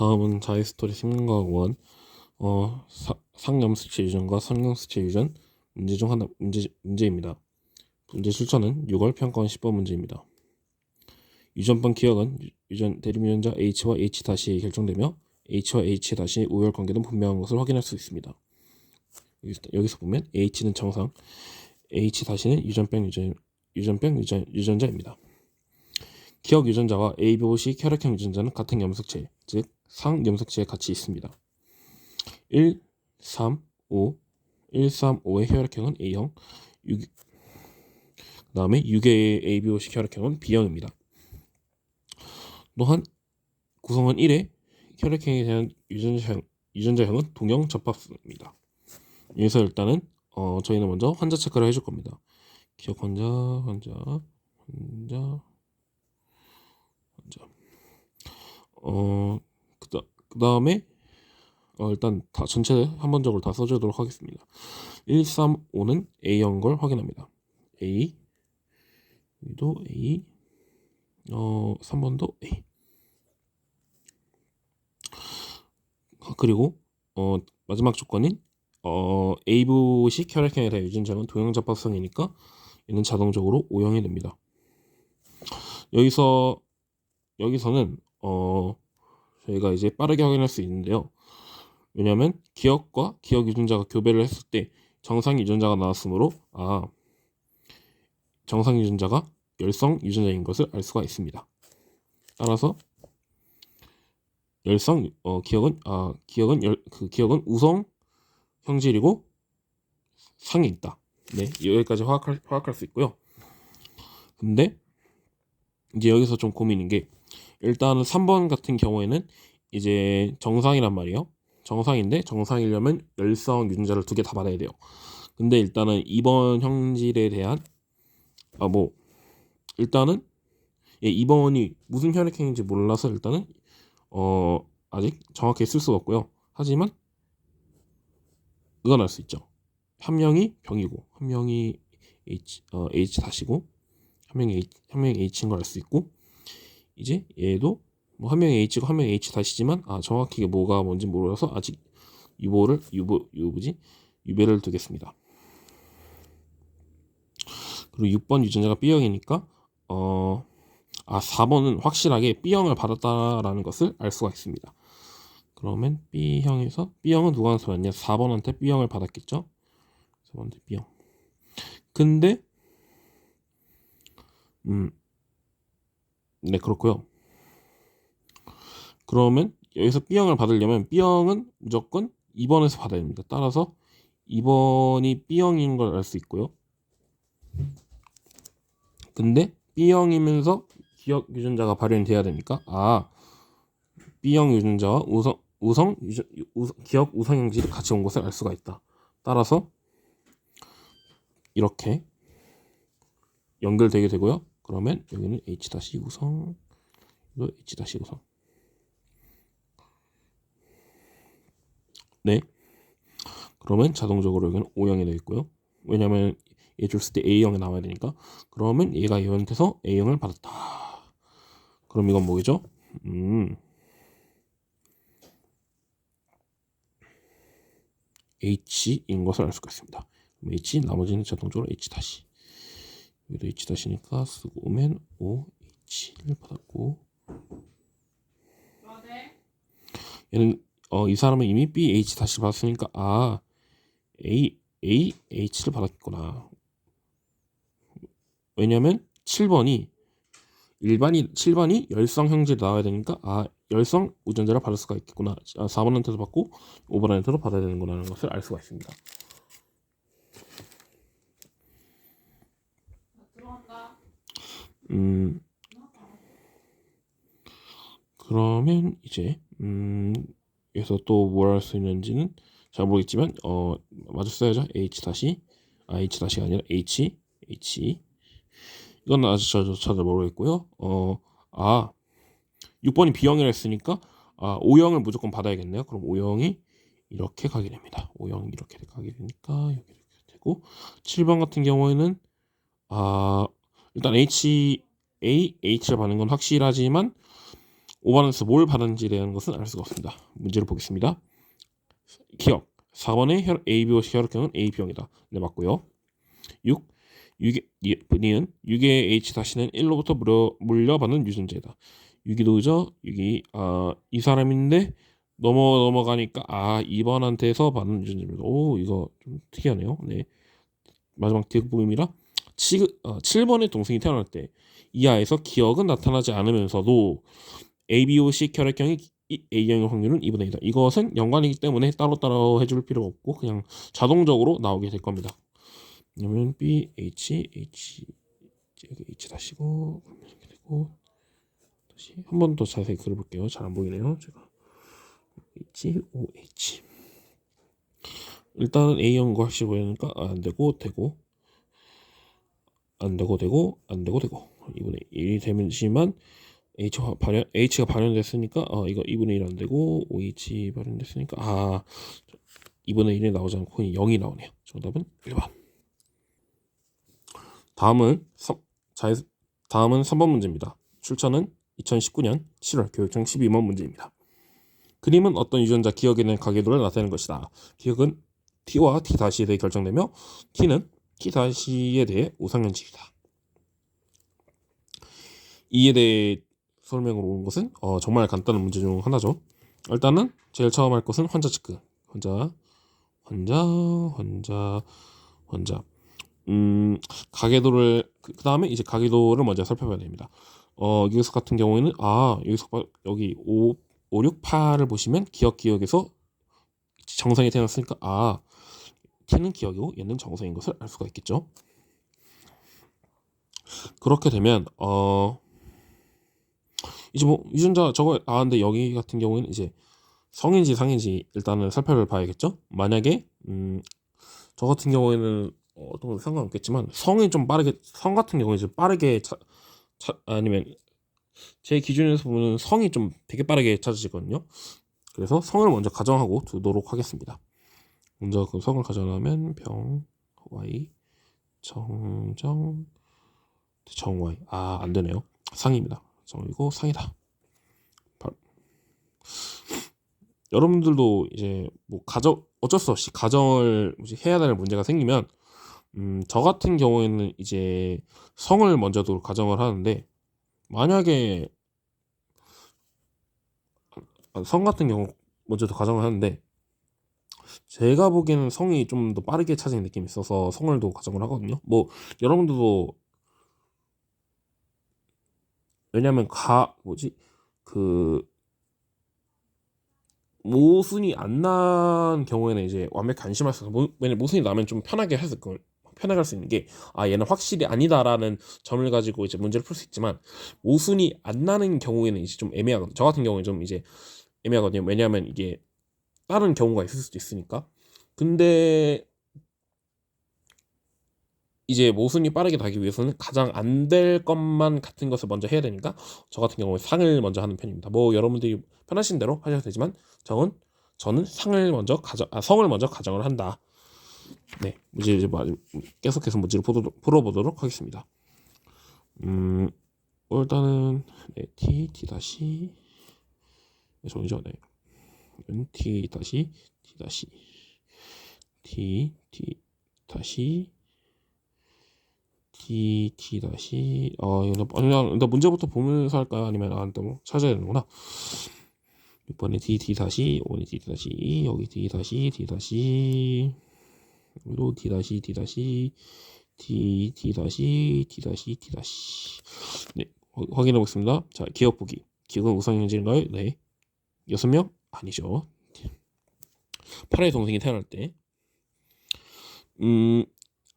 다음은 자이스토리 생각원 어, 사- 상염수치 유전과 상염수치 유전 문제 중 하나 문제 문제입니다. 문제 출처는 6월 평가원 10번 문제입니다. 유전번 기억은 유- 유전 대립유전자 H와 H 다시에 결정되며 H와 H 다시의 우열 관계는 분명한 것을 확인할 수 있습니다. 여기서 보면 H는 정상, H 다시는 유전병 유전 유전병 유전 유전자입니다. 기억 유전자와 ABOC 혈액형 유전자는 같은 염색체, 즉 상염색체에 같이 있습니다. 1, 3, 5, 1, 3, 5의 혈액형은 A형, 6, 그 다음에 6의 ABOC 혈액형은 B형입니다. 또한 구성원 1의 혈액형에 대한 유전자형, 유전자형은 동형 접합수입니다. 여기서 일단은 어, 저희는 먼저 환자 체크를 해줄 겁니다. 기억 환자, 환자, 환자, 환자. 어, 그다, 그 다음에 어, 일단 다 전체 한번적으로 다 써주도록 하겠습니다. 1, 3, 5는 A형 걸 확인합니다. A, 여기도 A, 어, 3번도 A. 아, 그리고 어, 마지막 조건인 어, A부식 혈액형에 대한 유전자는 동형접합성이니까 얘는 자동적으로 O형이 됩니다. 여기서 여기서는 어, 저희가 이제 빠르게 확인할 수 있는데요. 왜냐하면 기억과 기억 유전자가 교배를 했을 때 정상 유전자가 나왔으므로 아 정상 유전자가 열성 유전자인 것을 알 수가 있습니다. 따라서 열성 어 기억은 아 기억은 열 그 기억은 우성 형질이고 상에 있다. 네 여기까지 화학할 화학할 수 있고요. 근데 이제 여기서 좀 고민인 게 일단은 3번 같은 경우에는 이제 정상이란 말이에요. 정상인데 정상이려면 열성 유전자를 두 개 다 받아야 돼요. 근데 일단은 2번 형질에 대한 아 뭐 일단은 예, 2번이 무슨 혈액형인지 몰라서 일단은 어 아직 정확히 쓸 수가 없고요. 하지만 이건 알 수 있죠. 한 명이 병이고 한 명이 H 어, H 다시고 한 명이 H, 한 명이 H인 걸 알 수 있고 이제 얘도 뭐 한 명이 H고 한 명이 H 다시지만 아 정확히 뭐가 뭔지 몰라서 아직 유보를 유보 유보지 유배를 두겠습니다. 그리고 6번 유전자가 B형이니까 어 아 4번은 확실하게 B형을 받았다라는 것을 알 수가 있습니다. 그러면 B형에서 B형은 누구한테 받냐? 4번한테 B형을 받았겠죠? 4번한테 B형. 근데 음, 네 그렇고요. 그러면 여기서 B형을 받으려면 B형은 무조건 2번에서 받아야 됩니다. 따라서 2번이 B형인 걸 알 수 있고요. 근데 B형이면서 기억 유전자가 발현돼야 되니까 아 B형 유전자와 우성 우성 유전, 우, 기억 우성 형질이 같이 온 것을 알 수가 있다. 따라서 이렇게 연결되게 되고요. 그러면 여기는 H 다시 우성, 이거 H 다시 우성. 네. 그러면 자동적으로 여기는 O형이 되어 있고요. 왜냐하면 얘 줬을 때 A형이 나와야 되니까. 그러면 얘가 얘한테서 A형을 받았다. 그럼 이건 뭐겠죠? 음. H인 것을 알 수가 있습니다. H 나머지는 자동적으로 H 다시. 여기도 H 다시니까 쓰고 오면 O H를 받았고 얘는 어, 이 사람은 이미 B H 다시 받았으니까 아 A A H를 받았구나. 왜냐면 7번이 일반이 7번이 열성 형질 나와야 되니까 아 열성 우전자를 받을 수가 있겠구나. 아, 4번한테도 받고 5번한테도 받아야 되는구나라는 것을 알 수가 있습니다. 음 그러면 이제 음 여기서 또 뭘 할 수 있는지는 잘 모르겠지만 어 맞아 써야죠. H 다시 아 H 다시가 아니라 H H 이건 아직 저, 저, 잘 모르겠고요. 어아 6번이 B형이라 했으니까 아, O형을 무조건 받아야겠네요. 그럼 O형이 이렇게 가게 됩니다. O형이 이렇게 가게 되니까 여기 이렇게 되고 7번 같은 경우에는 아 일단 H A H를 받는 건 확실하지만 5번에서 뭘 받았는지에 대한 것은 알 수가 없습니다. 문제를 보겠습니다. 기억 4번의 혈, ABO 혈액형은 AB형이다. 네 맞고요. 6. 6의, 니은 6의 H 다시는 1로부터 물려, 물려받는 유전자이다. 6이도 그죠? 6이 아, 이 사람인데 넘어 넘어가니까 아 2번한테서 받는 유전자입니다. 오 이거 좀 특이하네요. 네. 마지막 뒷부분이라 7, 어, 7번의 동생이 태어날 때이 아에서 기억은 나타나지 않으면서도 ABOC 혈액형이 이- A형의 확률은 2분의 2다. 이것은 연관이기 때문에 따로따로 해줄 필요가 없고 그냥 자동적으로 나오게 될 겁니다. 그러면 B, H, H, 여기 H 다시고 이렇게 되고 다시 한 번 더 자세히 그려볼게요. 잘 안 보이네요. 제가 H, O, H 일단은 A형과 확실히 보이니까 아, 안 되고 되고 안 되고 되고 안 되고 되고 2분의 1이 되면지만 H가 발현 H가 발현됐으니까 어 이거 2분의 1 안 되고 OH 발현됐으니까 아 2분의 1이 나오지 않고 0이 나오네요. 정답은 1번. 다음은 3, 자, 다음은 3번 문제입니다. 출처는 2019년 7월 교육청 12번 문제입니다. 그림은 어떤 유전자 기억에 대한 가계도를 나타내는 것이다. 기억은 T와 T 다시에 대해 결정되며 T는 T 다시에 대해 우상현식이다. 이에 대해 설명으로 온 것은 어, 정말 간단한 문제 중 하나죠. 일단은 제일 처음 할 것은 환자 체크. 환자, 환자, 환자, 환자. 음, 가계도를 그 다음에 이제 가계도를 먼저 살펴봐야 됩니다. 어, 여기서 같은 경우에는 아 여기서 봐- 여기 5, 5, 6, 8을 보시면 기억 기억에서 정상이 태어났으니까 아 T는 기억이고 얘는 정상인 것을 알 수가 있겠죠. 그렇게 되면 어 이제 뭐 유전자 저거 나왔는데 여기 같은 경우에는 이제 성인지 상인지 일단은 살펴봐야겠죠. 만약에 음, 저 같은 경우에는 어, 어떤 건 상관없겠지만 성이 좀 빠르게 성 같은 경우에 이제 빠르게 차, 차, 아니면 제 기준에서 보면 성이 좀 되게 빠르게 찾아지거든요. 그래서 성을 먼저 가정하고 두도록 하겠습니다. 먼저 그 성을 가정하면 병 Y 정정 정Y 아 안 되네요. 상입니다. 정이고 상이다. 바- 여러분들도 이제 뭐 가정 어쩔 수 없이 가정을 해야 될 문제가 생기면 음, 저 같은 경우에는 이제 성을 먼저 도 가정을 하는데 만약에 아, 성 같은 경우 먼저 도 가정을 하는데 제가 보기에는 성이 좀 더 빠르게 찾은 느낌이 있어서 성을도 가정을 하거든요. 뭐 여러분들도 왜냐면 가 뭐지 그 모순이 안 난 경우에는 이제 완벽히 안심할 수 있어. 왜냐면 모순이 나면 좀 편하게 할수 걸 편하게 할 수 있는 게 아 얘는 확실히 아니다라는 점을 가지고 이제 문제를 풀 수 있지만 모순이 안 나는 경우에는 이제 좀 애매하거든요. 저 같은 경우에 좀 이제 애매하거든요. 왜냐하면 이게 다른 경우가 있을 수도 있으니까. 근데 이제 모순이 빠르게 나기 위해서는 가장 안 될 것만 같은 것을 먼저 해야 되니까 저 같은 경우에 상을 먼저 하는 편입니다. 뭐 여러분들이 편하신 대로 하셔도 되지만 저는 저는 상을 먼저 가정 아 성을 먼저 가정을 한다. 네, 문제 이제 마- 계속해서 문제를 풀어- 풀어보도록 하겠습니다. 음, 일단은 네, t t 다시 정이죠, 네. 은 t 다시 t 다시 t t 다시 t t 다시 어 이거 나- 그냥 나 문제부터 보면서 할까요? 아니면 안또 찾아야 되는구나. 6번에 d d 다시 5번에 d 다시 여기 d 다시 d 다시 여기도 d 다시 d 다시 d d 다시 d 다시 d 다시 네 어, 확인해 보겠습니다. 자 기억 보기 기억은 우상현질인가요? 네 여섯 명 아니죠. 8의 동생이 태어날 때 음,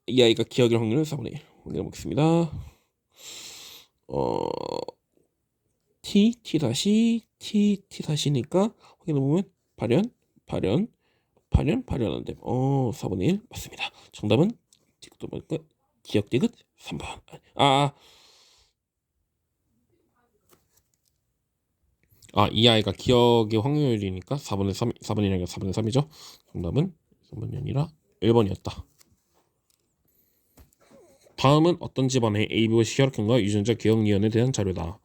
이 아이가 기억일 확률은 4분의 1 확인해 보겠습니다. 어, t t 다시 t t 다시니까 확인해 보면 발현 발현 발현 발현한 됨. 어, 4분의 1 맞습니다. 정답은 디귿도 보니까 기억 디귿 3번. 아, 아. 아, 이 아이가 기억의 확률이니까 4분의 3, 4분의 1이 아니라 4분의 3이죠. 정답은 3번이 아니라 1번이었다. 다음은 어떤 집안의 ABO 혈액형과 유전자 기억 이원에 대한 자료다.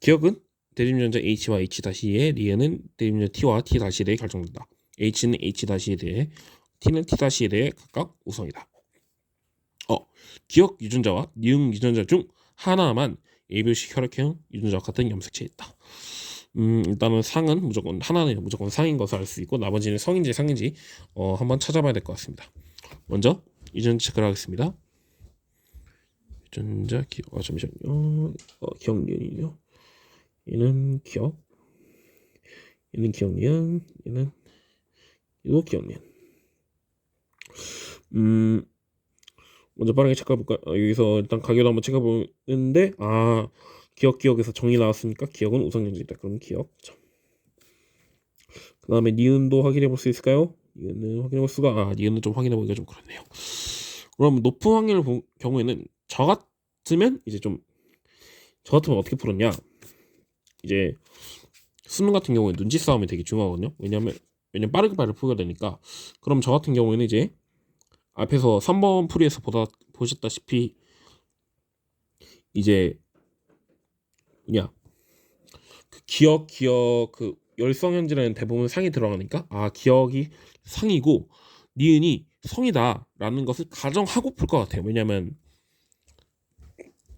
기억은 대립전자 H와 H 다시의 리에는 대립전자 T와 T 다시에 대해 결정된다. H는 H 다시에 대해 T는 T 다시에 대해 각각 우성이다. 어, 기억 유전자와 니은 유전자 중 하나만 ABO식 혈액형 유전자와 같은 염색체에 있다. 음, 일단은 상은 무조건 하나는 무조건 상인 것을 알 수 있고 나머지는 성인지 상인지 어, 한번 찾아봐야 될 것 같습니다. 먼저 유전자 체크를 하겠습니다. 유전자 기억 아 잠시만요. 어, 기억 니은이요. 얘는 기억. 얘는 기억 니은. 얘는 이거 기억 니은. 음 먼저 빠르게 체크해 볼까? 어, 여기서 일단 가격도 한번 체크해 보는데 아 기억 기억에서 정이 나왔으니까 기억은 우선연주이다. 그럼 기억. 그 다음에 니은도 확인해 볼 수 있을까요? 니은은 확인해 볼 수가 아 니은은 좀 확인해 보기가 좀 그렇네요. 그럼 높은 확률 본 경우에는 저 같으면 이제 좀 저 같으면 어떻게 풀었냐? 이제 수능 같은 경우에 눈치 싸움이 되게 중요하거든요. 왜냐면 왜냐면 빠르게 빠르게 풀어야 되니까. 그럼 저 같은 경우에는 이제 앞에서 3번 풀이에서 보다 보셨다시피 이제 뭐냐 그 기억 기억 그 열성현지라는 대부분 상이 들어가니까 아 기억이 상이고 니은이 성이다라는 것을 가정하고 풀 것 같아요. 왜냐면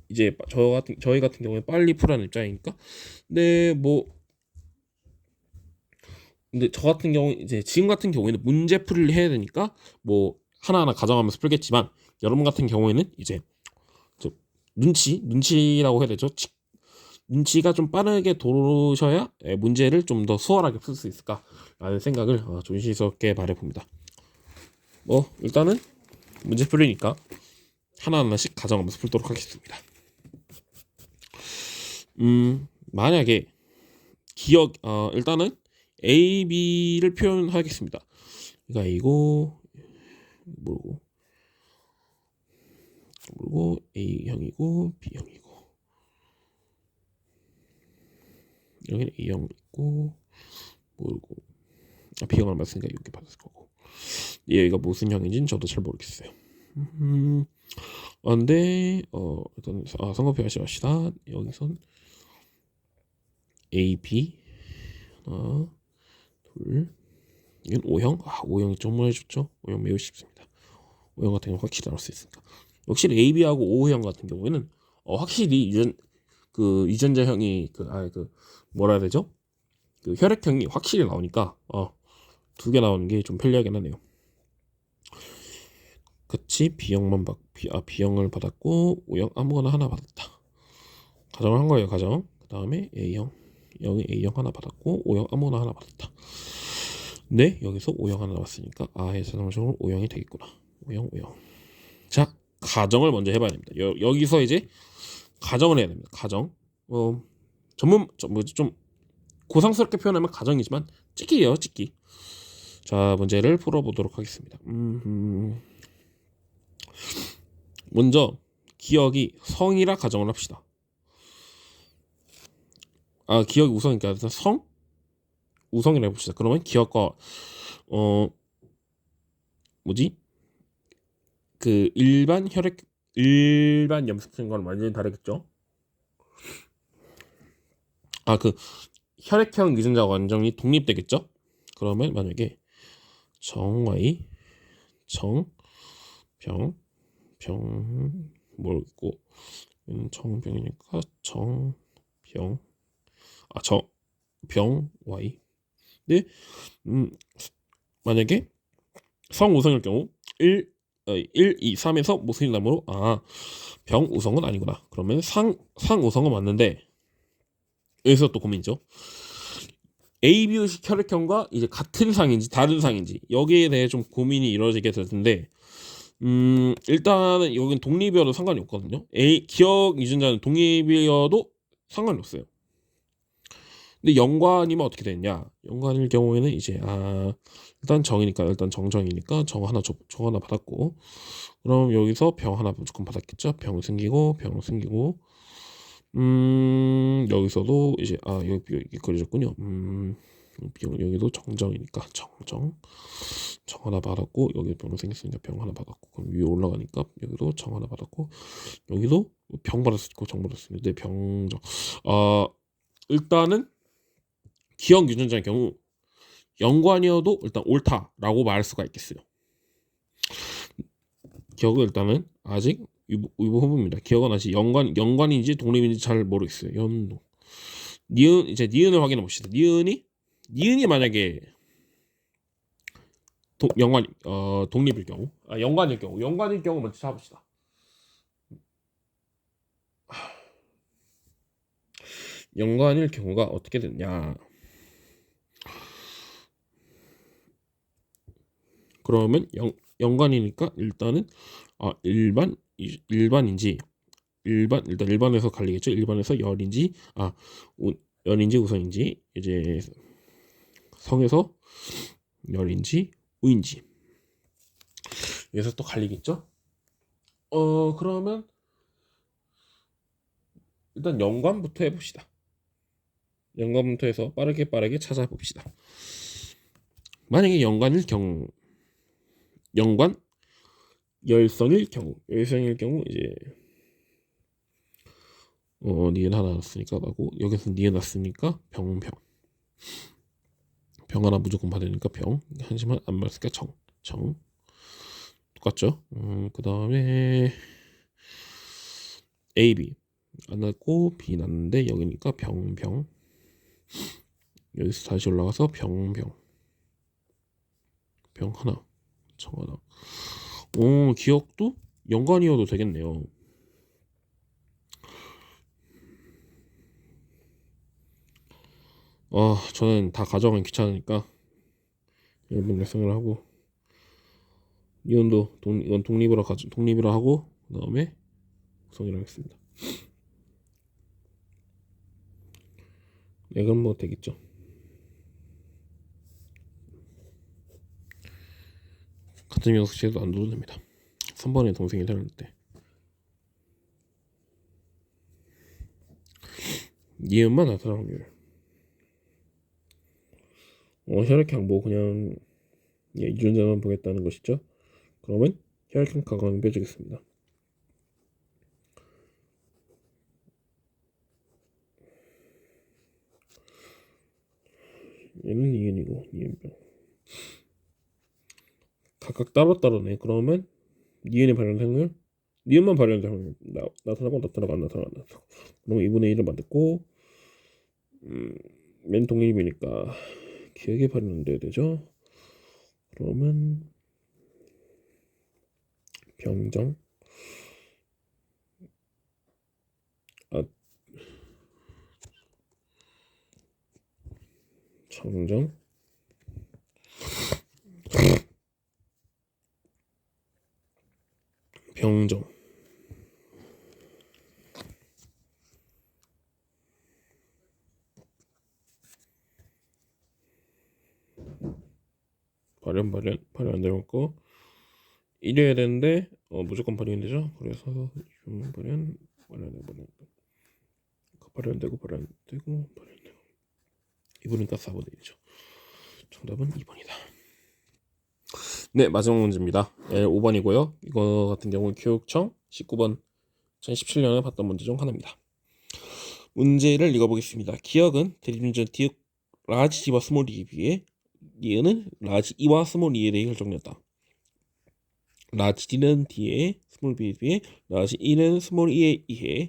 이제 저 같은 저희 같은 경우에 빨리 풀라는 입장이니까 근데 뭐 근데 저 같은 경우 이제 지금 같은 경우에는 문제 풀이를 해야 되니까 뭐 하나하나 가정하면서 풀겠지만 여러분 같은 경우에는 이제 저 눈치 눈치라고 해야 되죠. 치- 눈치가 좀 빠르게 도르셔야 예, 문제를 좀 더 수월하게 풀 수 있을까라는 생각을 어, 조심스럽게 바래봅니다. 뭐 일단은 문제 풀이니까 하나하나씩 가정하면서 풀도록 하겠습니다. 음 만약에 기억 어 일단은 A, B를 표현하겠습니다. 그러니까 이거 모르고. 모르고 A형이고 B형이고. 여기는 A형 있고 모르고. 아, B형을 맞으니까 이렇게 받았을 거고. 얘가 무슨 형인지는 저도 잘 모르겠어요. 음, 아, 근데 어 일단 아 성급표 하시합시다. 여기선 A, B. 하나 둘 이건 O형 아 O형이 정말 좋죠. O형 매우 쉽습니다. O형 같은 경우 확실히 알수 있으니까 확실히 A, B하고 O형 같은 경우에는 어, 확실히 유전 그 유전자형이 그아그 뭐라 해야 되죠? 그 혈액형이 확실히 나오니까 어 두 개 나오는 게 좀 편리하긴 하네요. 그치 B형만 받 B, 아 B형을 받았고 O형 아무거나 하나 받았다. 가정을 한 거예요 가정. 그 다음에 A형 영이 A형 하나 받았고 O형 아무거나 하나 받았다. 네 여기서 O형 하나 나왔으니까 아 자동적으로 O형이 되겠구나. O형. 자 가정을 먼저 해봐야 됩니다. 여, 여기서 이제 가정을 해야 됩니다. 가정. 어 전문 좀 뭐지 좀 고상스럽게 표현하면 가정이지만 찍기예요 찍기. 자 문제를 풀어보도록 하겠습니다. 음, 음. 먼저 기억이 성이라 가정을 합시다. 아 기억이 우성이니까 일단 성 우성이라 해봅시다. 그러면 기억과 어 뭐지 그 일반 혈액 일반 염색형과는 완전히 다르겠죠. 아 그 혈액형 유전자가 완전히 독립되겠죠. 그러면 만약에 정Y 정병 병 모르겠고 음, 정병이니까 정병 아정병 Y 네? 음, 만약에 성우성일 경우 1 어, 1, 2, 3에서 무슨 나무로 아 병우성은 아니구나. 그러면 상 상우성은 맞는데 여기서 또 고민이죠. ABO식 혈액형과 이제 같은 상인지 다른 상인지 여기에 대해 좀 고민이 이루어지게 될 텐데 음 일단은 여기는 독립이어도 상관이 없거든요. A 기억 유전자는 독립이어도 상관이 없어요 근데 연관이면 어떻게 되냐? 연관일 경우에는 이제 아 일단 정이니까 일단 정정이니까 정 하나 정 하나 받았고 그럼 여기서 병 하나 무조건 받았겠죠? 병 생기고 병 생기고 음 여기서도 이제 아 여기 여기 그려졌군요. 음병 여기도 정정이니까 정정. 정 하나 받았고 여기 병 생겼으니까 병 하나 받았고 그럼 위에 올라가니까 여기도 정 하나 받았고 여기도 병 받았고 정 받았는데 병정. 아 일단은 기억 유전자의 경우 연관이어도 일단 옳다라고 말할 수가 있겠어요. 기억은 일단은 아직 위부, 위부 후보입니다. 기억은 아직 연관 연관인지 독립인지 잘 모르겠어요. 연동 니은 이제 니은을 확인해 봅시다. 니은이 니은이 만약에 도, 연관 어 독립일 경우 아 연관일 경우 연관일 경우 먼저 잡읍시다. 연관일 경우가 어떻게 됐냐? 그러면 연, 연관이니까 일단은 아 일반 이- 일반인지 일반 일단 일반에서 갈리겠죠. 일반에서 열인지 아 우, 열인지 우선인지 이제 성에서 열인지 우인지 여기서 또 갈리겠죠. 어 그러면 일단 연관부터 해봅시다. 연관부터 해서 빠르게 빠르게 찾아봅시다. 만약에 연관일 경우 연관 열성일 경우. 열성일 경우 이제 어 니은 하나 났으니까 나고 여기서 니은 났으니까 병병. 병 하나 무조건 받으니까 병. 하지만 안 맞으니까 정 정. 똑같죠? 음 그 다음에 A B. 안 났고 B 났는데 여기니까 병병. 여기서 다시 올라가서 병병. 병 하나 정 하나 오 기억도? 연관이어도 되겠네요. 아 저는 다 가져가면 귀찮으니까 일본 레슨을 하고 이온도 독, 이건 독립으로 가져 독립으로 하고 그 다음에 구성이라 하겠습니다. 네 그럼 뭐 되겠죠 같은 명수치에도 안 둬도 됩니다 3번에 동생이 태어났대 니은만 나타날 확률 어, 혈액형 뭐 그냥 예, 유전자만 보겠다는 것이죠. 그러면 혈액형 가광 빼주겠습니다. 얘는 이은이고 이은병 각각 따로따로네. 그러면 발현된 확률 니은만 확률 나, 나타나고 나타나고 안 나타나고 안 나타나고 그럼 2분의 1을 만들고 음, 맨 독립이니까 기억에 발현돼야 되죠. 그러면 병정 아 정정 병정 발현 발현 발현 안거 이래야 되는데 어, 무조건 발현이 되죠. 그래서 중 발현 발현 발현 발현 되고 발현 되고 발현 되고 이분이니까 4번이 되죠. 정답은 2번이다. 네 마지막 문제입니다. 예, 5번이고요. 이거 같은 경우 교육청 19번 2017년에 봤던 문제 중 하나입니다. 문제를 읽어보겠습니다. 기억은 대리운전 디귿 라지 지와 스몰 이에 비해 니은은 라지 이와 스몰 이에 대해 결정되었다. 라지 D는 D에 스몰 B에 비해 라지 E는 스몰 E에 의해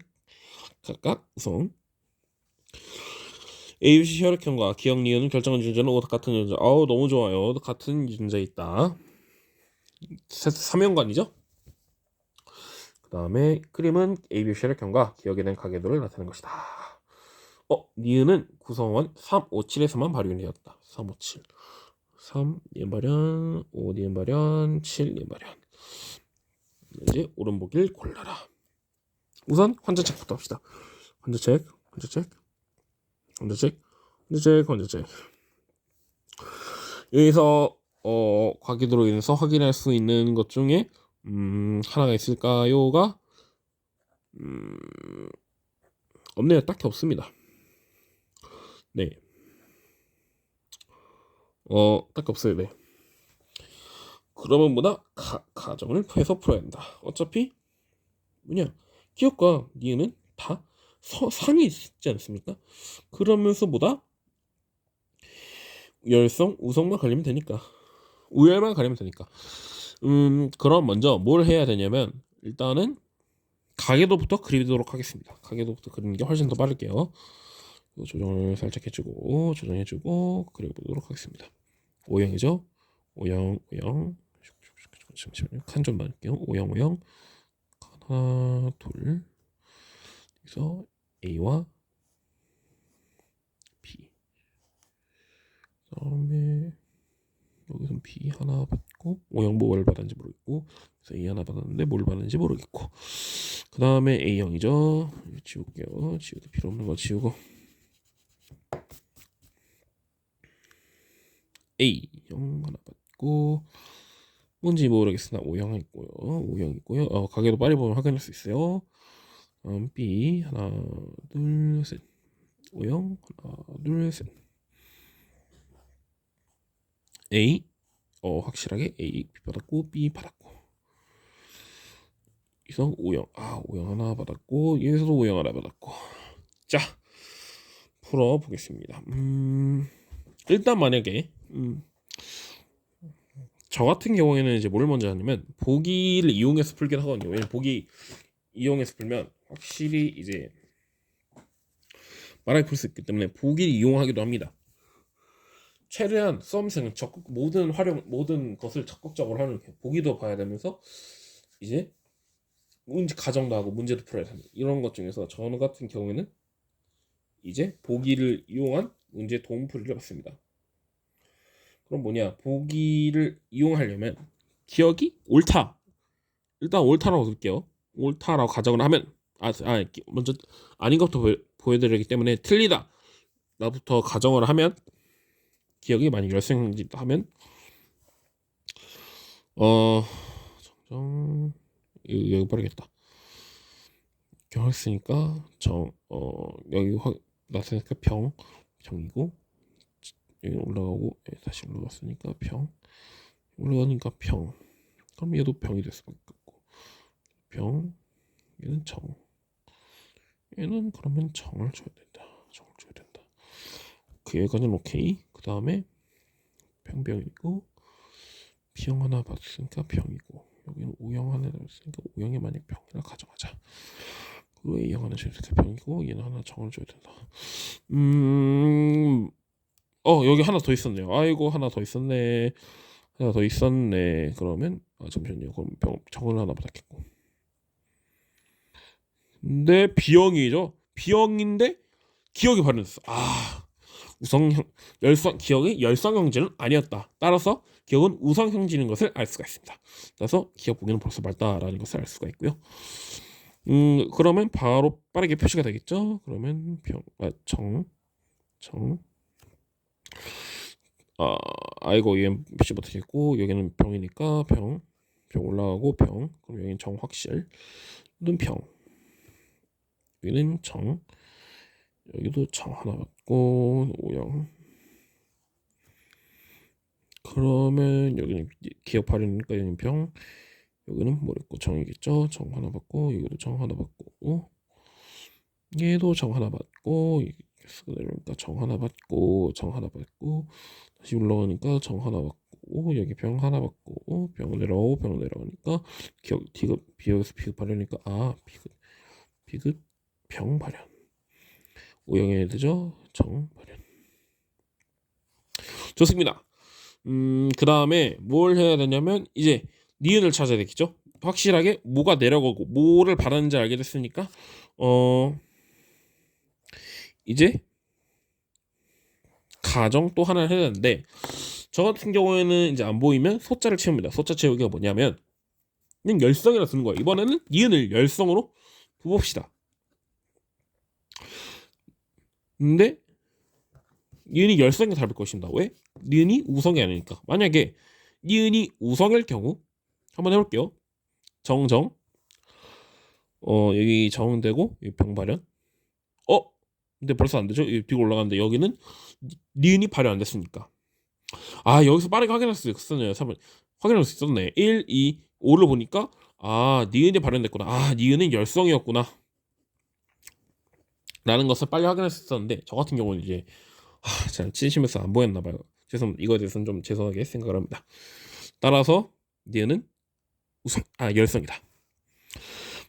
각각 우선 ABC 혈액형과 기억 니은은 결정한 유전자는 오다 같은 유전자. 아우 너무 좋아요. 같은 유전자 있다. 삼연관이죠. 그 다음에 크림은 ABC 혈액형과 기억에 대한 가계도를 나타내는 것이다. 어, 니은은 구성원 3, 5, 7에서만 발현이 되었다. 3, 5, 7. 3, 니은 발현, 5, 니은 발현, 7, 니은 발현. 이제 오른보기를 골라라. 우선 환자책부터 합시다. 환자책, 환자책, 환자책, 환자책, 환자책. 여기서 어, 과기도로 인해서 확인할 수 있는 것 중에 음, 하나가 있을까요가 음, 없네요. 딱히 없습니다. 네. 어, 딱 없어야 돼. 그러면 뭐다? 가, 가정을 해서 풀어야 한다. 어차피 뭐냐? 기억과 니은은 다 서, 상이 있지 않습니까? 그러면서 뭐다? 열성, 우성만 걸리면 되니까. 우열만 가리면 되니까. 음, 그럼 먼저 뭘 해야 되냐면 일단은 가계도부터 그리도록 하겠습니다. 가계도부터 그리는 게 훨씬 더 빠를게요. 조정을 살짝 해주고 조정해주고 그려보도록 하겠습니다. O형이죠? O형, O형. 잠시만요. 칸 좀 많을게요. O형, O형. 하나, 둘. 그래서 A와 B. 그다음에 여기서 B 하나 받고 O형 뭘 받았는지 모르겠고 그래서 A 하나 받았는데 뭘 받았는지 모르겠고 그 다음에 A형이죠. 지울게요. 지우도 필요 없는 거 지우고 A형 하나 받고 뭔지 모르겠으나 O형 있고요. O형 있고요. 어, 가게도 빨리 보면 확인할 수 있어요. 다음 B 하나 둘 셋. O형 하나 둘 셋. A 어 확실하게 A B 받았고 B 받았고 이성 O형 아 O형 하나 받았고 여기서도 O형 하나 받았고 자 풀어 보겠습니다. 음 일단 만약에 음, 저 같은 경우에는 이제 뭘 먼저 하냐면 보기를 이용해서 풀긴 하거든요. 왜냐면 보기 이용해서 풀면 확실히 이제 말하게 풀 수 있기 때문에 보기를 이용하기도 합니다. 최대한 수험생은 적극 모든 활용 모든 것을 적극적으로 하는 게 보기도 봐야 되면서 이제 문제 가정도 하고 문제도 풀어야 되는 이런 것 중에서 저는 같은 경우에는 이제 보기를 이용한 문제 도움풀이를 받습니다. 그럼 뭐냐? 보기를 이용하려면 기억이 옳다. 일단 옳다라고 쓸게요 옳다라고 가정을 하면 아, 아 먼저 아닌 것부터 보여, 보여드리기 때문에 틀리다. 나부터 가정을 하면 기억이 만약 열생지 하면? 어 정정 여기, 빠르겠다. 경했으니까 정어 여기 확 나타니까 병 정이고 여기 올라가고 예, 다시 올라갔으니까 평 올라가니까 평 그럼 얘도 병이 될 수밖에 없고. 병 얘는 정. 얘는 그러면 정을 줘야 된다. 정을 줘야 된다. 그 여기까지는 오케이 그 다음에 병병이고 B형 하나 받았으니까 병이고 여기는 O형 하나 받았으니까 O형이 만약 병이라 가정하자 그 A형 하나 줘야 병이고 얘는 하나 정을 줘야 된다 음어 여기 하나 더 있었네요. 아이고 하나 더 있었네. 하나 더 있었네. 그러면 아 잠시만요. 그럼 병 정을 하나 받았겠고. 근데 B형이죠. B형인데 기억이 발현됐어. 아 우성형 열성 기억이 열성형제는 아니었다. 따라서 기억은 우성형제인 것을 알 수가 있습니다. 그래서 기억 보기는 벌써 맞다라는 것을 알 수가 있고요. 음 그러면 바로 빠르게 표시가 되겠죠. 그러면 병정 정. 아, 아이고 얘는 표시 못하겠고 여기는 병이니까 병, 병 올라가고 병. 그럼 여기는 정 확실. 여기는 병. 여기는 정. 여기도 정 하나 받고 오형. 그러면 여기는 기억 발현이니까 여기는 뭐랬고 정이겠죠. 정 하나 받고 여기도 정 하나 받고 얘도 정 하나 받고 그러니까 정 하나 받고 정 하나 받고 다시 올라가니까 정 하나 받고 여기 병 하나 받고 병 내려오고 병 내려가니까 기억 디귿 비역에서 비긋 발현이니까 아 비긋 비긋 병 발현 오형의 되죠 정 발현 좋습니다 음 그 다음에 뭘 해야 되냐면 이제 니은을 찾아야 되겠죠 확실하게 뭐가 내려가고 뭐를 바라는지 알게 됐으니까 어 이제 가정 또 하나를 해야 되는데 저 같은 경우에는 이제 안 보이면 소자를 채웁니다. 소자 채우기가 뭐냐면 그냥 열성이라 쓰는 거예요. 이번에는 니은을 열성으로 부봅시다. 근데 니은이 열성이 다를 것입니다. 왜? 니은이 우성이 아니니까. 만약에 니은이 우성일 경우 한번 해볼게요. 정정 어 여기 정되고 병 발현 어 근데 벌써 안 되죠? 뒤로 올라가는데 여기는 니은이 발현 안 됐으니까 아 여기서 빠르게 확인할 수 있었네요. 3번 확인할 수 있었네. 1, 2, 5를 보니까 아 니은이 발현됐구나. 아 니은은 열성이었구나. 라는 것을 빨리 있었는데 저 같은 경우는 이제 아, 잘 치시면서 안 보였나 봐요. 죄송 이거에 대해서는 좀 죄송하게 생각을 합니다. 따라서 니은은 우선 아 열성이다.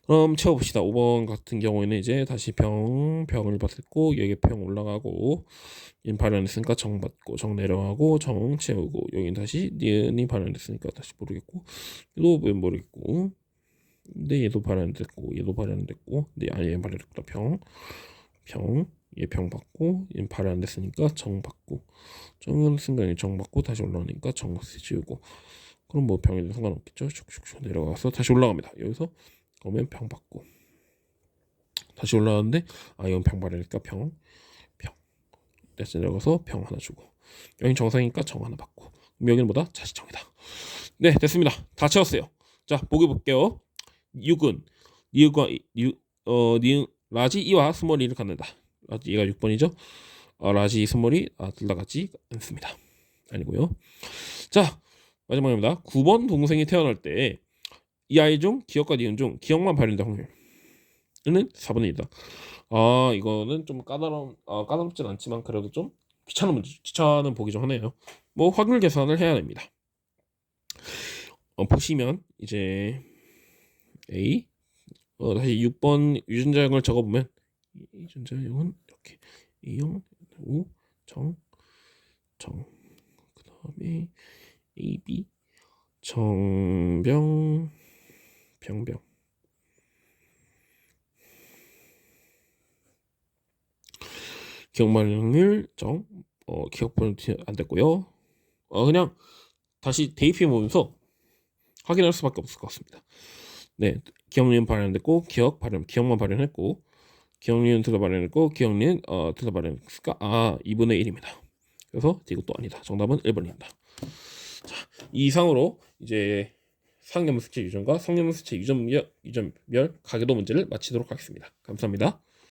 그럼 채워봅시다. 5번 같은 경우에는 이제 다시 병, 병을 받고 여기 병 올라가고 인 발현했으니까 정 받고 정 내려가고 정 채우고 여긴 다시 니은이 발현됐으니까 다시 모르겠고 얘도 왜 모르겠고 근데 얘도 발현됐고 얘도 발현됐고 근데 아니 얘 발현됐구나 병 병, 얘 병 받고 얘 발현됐으니까 정 받고 정은 순간에 정 받고 다시 올라오니까 정 지우고. 그럼 뭐 병에도 상관없겠죠? 슉슉슉 내려가서 다시 올라갑니다. 여기서 그러면 병 받고. 다시 올라왔는데 아 이건 병 발현이니까 병 병. 다시 내려가서 병 하나 주고. 여기 정상이니까 정 하나 받고. 여기는 뭐다? 자시정이다. 네 됐습니다. 다 채웠어요. 자 보기 볼게요. 6은 니은과 니, 어 니은 라지 2와 스몰 2를 갖는다 라지 2가 6번이죠 어, 라지 2 스몰이 아, 같지 않습니다 아니고요 자 마지막입니다 9번 동생이 태어날 때 이 아이 중 기억과 니은 중 기억만 발현될 확률은 4분의 1이다. 아 이거는 좀 까다로운 아, 까다롭진 않지만 그래도 좀 귀찮은 문제 귀찮은 보기 좀 하네요. 뭐 확률 계산을 해야 됩니다. 어, 보시면 이제 A 어, 다시 6번 유전자형을 적어보면 유전자형은 이렇게 A형, O, 정, 정, 그 다음에 A, B, 정병, 병병. 기억만률 정, 어, 기억 포인트 안 됐고요. 어, 그냥 다시 대입해 보면서 확인할 수밖에 없을 것 같습니다. 네, 기억 니은 발현됐고 기억 발현, 기억만 발현했고 기억 니은 둘다 발현했고 기억 니은 어, 둘다 발현했으니까 아 2분의 1입니다. 그래서 이것도 아니다. 정답은 1번입니다. 자, 이 이상으로 이제 상념수체 유전과 성념수체 유전멸, 유전멸 가계도 문제를 마치도록 하겠습니다. 감사합니다.